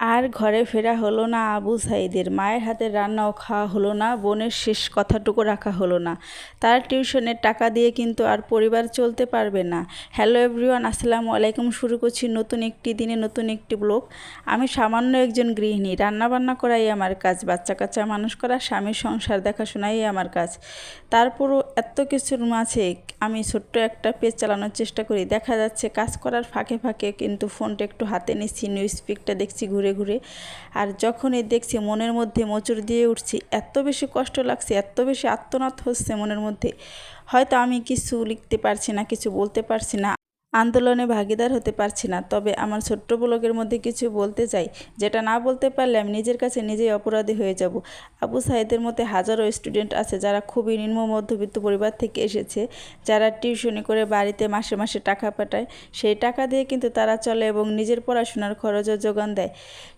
আর ঘরে ফেরা হলো না আবু সাইদের। মায়ের হাতের রান্নাও খাওয়া হলো না, বোনের শেষ কথাটুকু রাখা হলো না। তার টিউশনের টাকা দিয়ে কিন্তু আর পরিবার চলতে পারবে না। হ্যালো এভরিওয়ান, আসসালামু আলাইকুম। শুরু করছি নতুন একটি দিনে নতুন একটি ব্লগ। আমি সামান্য একজন গৃহিণী, রান্নাবান্না করাই আমার কাজ, বাচ্চা কাচ্চা মানুষ করা, স্বামীর সংসার দেখাশোনাই আমার কাজ। তারপরও এত কিছুর মাঝে আমি ছোট্ট একটা পেজ চালানোর চেষ্টা করি। দেখা যাচ্ছে কাজ করার ফাঁকে ফাঁকে কিন্তু ফোনটা একটু হাতে নিচ্ছি, নিউজ পিকটা দেখছি, ঘুরে ঘুরে ঘুরে। আর যখনই দেখছি মনের মধ্যে মোচড় দিয়ে উঠছি, এত বেশি কষ্ট লাগছে, এত বেশি আত্মনাথ হচ্ছে মনের মধ্যে। হয়তো আমি কিছু লিখতে পারছি না, কিছু বলতে পারছি না। আন্দোলনে ভাগিদার হতে পারছি না। তবে আমার ছোট্ট ব্লগের মধ্যে কিছু বলতে চাই। যেটা না বলতে পারলে আমি নিজের কাছে নিজেই অপরাধী হয়ে যাব। আবু সাইদের মধ্যে হাজারো স্টুডেন্ট আছে যারা খুবই নিম্ন মধ্যবিত্ত পরিবার থেকে এসেছে, যারা টিউশনি করে বাড়িতে মাসে মাসে টাকা পাঠায়। সেই টাকা দিয়ে কিন্তু তারা চলে এবং নিজের পড়াশোনার খরচও যোগান দেয়।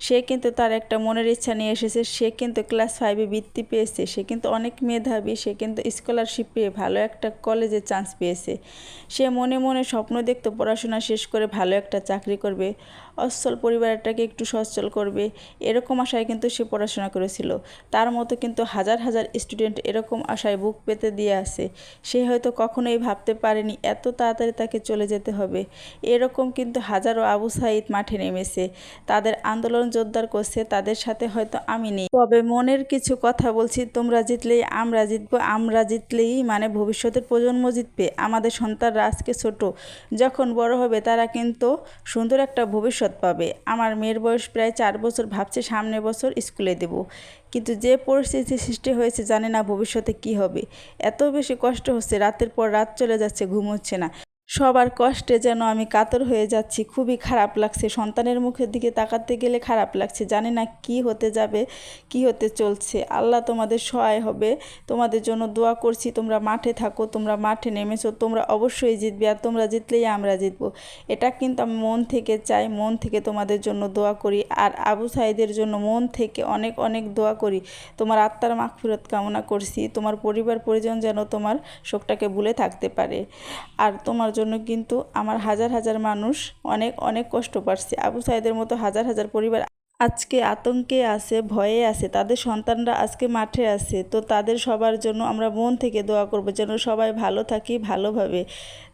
সে কিন্তু তার একটা মনের ইচ্ছা নিয়ে এসেছে, সে কিন্তু ক্লাস ফাইভে বৃত্তি পেয়েছে, সে কিন্তু অনেক মেধাবী, সে কিন্তু স্কলারশিপ পেয়ে ভালো একটা কলেজে চান্স পেয়েছে। সে মনে মনে স্বপ্ন দেখ তো পড়াশোনা শেষ করে ভালো একটা চাকরি করবে অসচ্ছল পরিবারটাকে একটু সচ্ছল করবে, এরকম আশায় কিন্তু সে পড়াশোনা করেছিল। তার মতো কিন্তু হাজার হাজার স্টুডেন্ট এরকম আশায় বুক পেতে দিয়ে আসে সে হয়তো কখনোই ভাবতে পারেনি এত তাড়াতাড়ি তাকে চলে যেতে হবে। এরকম কিন্তু হাজারো আবু সাইদ মাঠে নেমেছে। তাদের আন্দোলন জোরদার করছে, তাদের সাথে হয়তো আমি নেই। তবে মনের কিছু কথা বলছি, তোমরা জিতলেই আমরা জিতবো, আমরা জিতলেই মানে ভবিষ্যতের প্রজন্ম জিতবে। আমাদের সন্তানরা আজকে ছোট, যখন বড় হবে তারা কিন্তু সুন্দর একটা ভবিষ্যৎ পাবে। আমার মেয়ের বয়স প্রায় চার বছর ভাবছে সামনে বছর স্কুলে দেব। কিন্তু যে পরিস্থিতি সৃষ্টি হয়েছে জানে না ভবিষ্যতে কি হবে। এত বেশি কষ্ট হচ্ছে, রাতের পর রাত চলে যাচ্ছে, ঘুম হচ্ছে না। সবার কষ্টে যেন আমি কাতর হয়ে যাচ্ছি, খুবই খারাপ লাগছে। সন্তানের মুখের দিকে তাকাতে গেলে খারাপ লাগছে। জানি না কি হতে যাবে, কি হতে চলছে। আল্লাহ তোমাদের সহায় হবে। তোমাদের জন্য দোয়া করছি, তোমরা মাঠে থাকো, তোমরা মাঠে নেমেছো, তোমরা অবশ্যই জিতবে আর তোমরা জিতলেই আমরা জিতবো। এটা কিন্তু আমি মন থেকে চাই, মন থেকে তোমাদের জন্য দোয়া করি। আর আবু সাইদের জন্য মন থেকে অনেক অনেক দোয়া করি। তোমার আত্মার মাগফিরত কামনা করছি। তোমার পরিবার, পরিজন যেন তোমার শোকটাকে ভুলে থাকতে পারে। আর তোমার জন্য কিন্তু আমার হাজার হাজার মানুষ অনেক অনেক কষ্ট পাচ্ছে। আবু সাইদের মতো হাজার হাজার পরিবার আজকে আতঙ্কে আছে, ভয়ে আছে, তাদের সন্তানরা আজকে মাঠে আছে, তো তাদের সবার জন্য আমরা মন থেকে দোয়া করব যেন সবাই ভালো থাকি ভালোভাবে।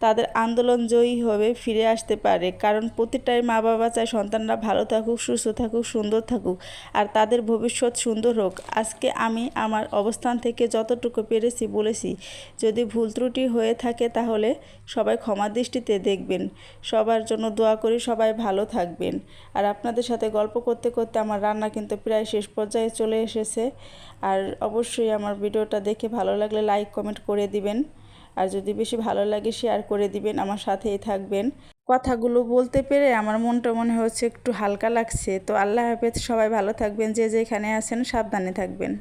তাদের আন্দোলন জয়ী হবে, ফিরে আসতে পারে, কারণ প্রতিটাই মা বাবা চায় সন্তানরা ভালো থাকুক, সুস্থ থাকুক, সুন্দর থাকুক, আর তাদের ভবিষ্যৎ সুন্দর হোক। আজকে আমি আমার অবস্থান থেকে যতটুকু পেরেছি বলেছি, যদি ভুল ত্রুটি হয়ে থাকে তাহলে সবাই ক্ষমা দৃষ্টিতে দেখবেন, সবার জন্য দোয়া করি সবাই ভালো থাকবেন। আর আপনাদের সাথে গল্প করতে করতে আমার রান্না কিন্তু প্রায় শেষ পর্যায়ে চলে এসেছে। আর অবশ্যই আমার ভিডিওটা দেখে ভালো লাগলে লাইক কমেন্ট করে দিবেন। আর যদি বেশি ভালো লাগে শেয়ার করে দিবেন, আমার সাথেই থাকবেন। কথাগুলো বলতে পেরে আমার মনটা মনে হচ্ছে একটু হালকা লাগছে। তো আল্লাহ হাফেজ, সবাই ভালো থাকবেন, যে যেখানে আছেন সাবধানে থাকবেন।